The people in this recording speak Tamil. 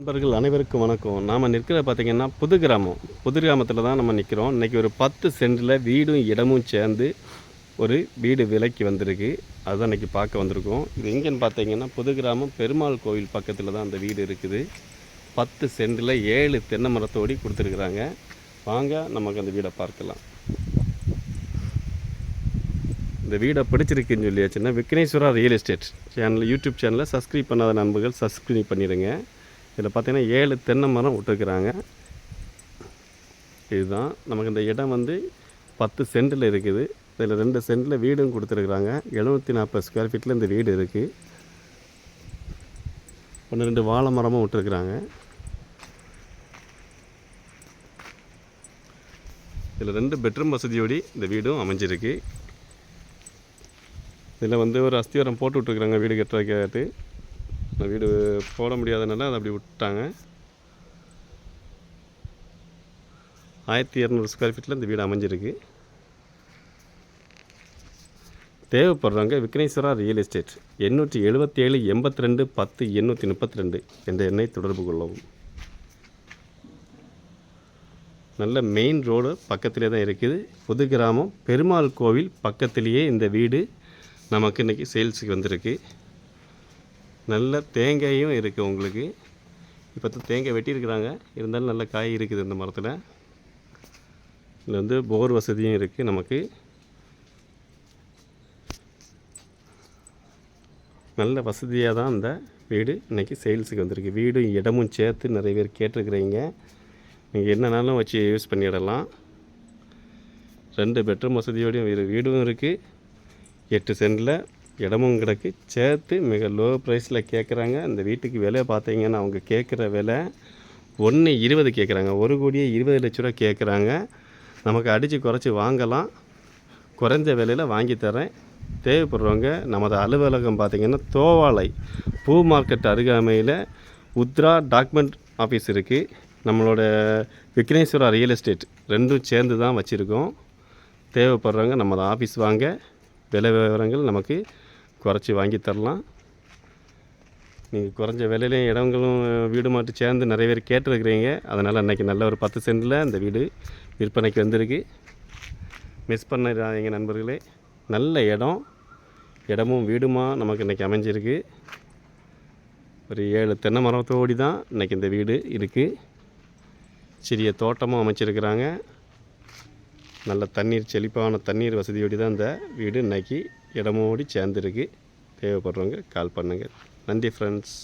நண்பர்கள் அனைவருக்கும் வணக்கம். நாம் நிற்கிற பார்த்திங்கன்னா புது கிராமம். புது கிராமத்தில் தான் நம்ம நிற்கிறோம். இன்றைக்கி ஒரு பத்து சென்டில் வீடும் இடமும் சேர்ந்து ஒரு வீடு விலைக்கு வந்திருக்கு. அதுதான் இன்றைக்கி பார்க்க வந்திருக்கோம். இது எங்கேன்னு பார்த்தீங்கன்னா புது கிராமம் பெருமாள் கோவில் பக்கத்தில் தான் அந்த வீடு இருக்குது. பத்து சென்டில் ஏழு தென்னை மரத்தோடி கொடுத்துருக்குறாங்க. வாங்க நமக்கு அந்த வீடை பார்க்கலாம். இந்த வீடை பிடிச்சிருக்குன்னு சொல்லியாச்சுன்னா Vigneshwara real estate channel YouTube சேனலை சப்ஸ்கிரைப் பண்ணாத நண்பர்கள் சப்ஸ்கிரைப் பண்ணிடுங்க. இதில் பார்த்திங்கன்னா ஏழு தென்னை மரம் விட்டுருக்குறாங்க. இதுதான் நமக்கு இந்த இடம் வந்து பத்து சென்டில் இருக்குது. இதில் ரெண்டு சென்டில் வீடும் கொடுத்துருக்குறாங்க. எழுநூற்றி நாற்பது ஸ்கொயர் ஃபீட்டில் இந்த வீடு இருக்குது ஒன்று ரெண்டு வாழை மரமும் விட்டுருக்குறாங்க. இதில் ரெண்டு பெட்ரூம் வசதியோடு இந்த வீடும் அமைஞ்சிருக்கு. இதில் வந்து ஒரு அஸ்திவாரம் போட்டு விட்ருக்குறாங்க வீடு கட்டுறதுக்காட்டு நான் வீடு போட முடியாதனால அதை அப்படி விட்டாங்க. ஆயிரத்தி இரநூறு ஸ்கொயர் ஃபீட்டில் இந்த வீடு அமைஞ்சிருக்கு. தேவைப்படுறவங்க விக்னேஸ்வரா ரியல் எஸ்டேட் எண்ணூற்றி எழுபத்தேழு எண்பத்தி ரெண்டு பத்து எண்ணூற்றி முப்பத்தி ரெண்டு என்ற எண்ணை தொடர்பு கொள்ளவும். நல்ல மெயின் ரோடு பக்கத்திலே தான் இருக்குது. புது கிராமம் பெருமாள் கோவில் பக்கத்திலேயே இந்த வீடு நமக்கு இன்றைக்கி சேல்ஸுக்கு வந்திருக்கு. நல்ல தேங்காயும் இருக்குது உங்களுக்கு. இப்போ தான் தேங்காய் வெட்டியிருக்கிறாங்க. இருந்தாலும் நல்ல காய் இருக்குது இந்த மரத்தில். இதில் வந்து போர் வசதியும் இருக்குது நமக்கு. நல்ல வசதியாக தான் இந்த வீடு இன்றைக்கி சேல்ஸுக்கு வந்திருக்கு. வீடும் இடமும் சேர்த்து நிறைய பேர் கேட்டிருக்கிறீங்க. நீங்கள் என்னனாலும் வச்சு யூஸ் பண்ணிடலாம். ரெண்டு பெட்ரூம் வசதியோடையும் வீடு வீடும் இருக்குது எட்டு சென்டில் இடமும் கிடக்கு. சேர்த்து மிக லோ ப்ரைஸில் கேட்குறாங்க இந்த வீட்டுக்கு விலை பார்த்தீங்கன்னா அவங்க கேட்குற விலை ஒன்று இருபது கேட்குறாங்க ஒரு கோடியே இருபது லட்ச ரூபா கேட்குறாங்க நமக்கு அடித்து குறைச்சி வாங்கலாம். குறைஞ்ச விலையில் வாங்கி தரேன் தேவைப்படுறவங்க நமது அலுவலகம் பார்த்திங்கன்னா தோவாலை பூ மார்க்கெட் அருகாமையில் உத்ரா டாக்குமெண்ட் ஆஃபீஸ் இருக்குது நம்மளோட விக்னேஸ்வரா ரியல் எஸ்டேட் ரெண்டும் சேர்ந்து தான் வச்சுருக்கோம். தேவைப்படுறவங்க நமது ஆஃபீஸ் வாங்க. விலை விவரங்கள் நமக்கு குறைச்சி வாங்கி தரலாம். நீங்கள் குறைஞ்ச விலையிலையும் இடங்களும் வீடு மாட்டு சேர்ந்து நிறைய பேர் கேட்டிருக்கிறீங்க. அதனால் அன்றைக்கி நல்ல ஒரு பத்து சென்டில் அந்த வீடு விற்பனைக்கு வந்திருக்கு. மிஸ் பண்ணிடாதீங்க நண்பர்களே. நல்ல இடம். இடமும் வீடுமா நமக்கு இன்றைக்கி அமைஞ்சிருக்கு. ஒரு ஏழு தென்னை மரத்தோடி தான் இன்றைக்கி இந்த வீடு இருக்குது சிறிய தோட்டமும் அமைச்சிருக்கிறாங்க. நல்ல தண்ணீர் செழிப்பான தண்ணீர் வசதியோடு தான் இந்த வீடு இன்றைக்கி இடமோடி சேர்ந்துருக்கு. தேவைப்படுறவங்க கால் பண்ணுங்கள் நன்றி ஃப்ரெண்ட்ஸ்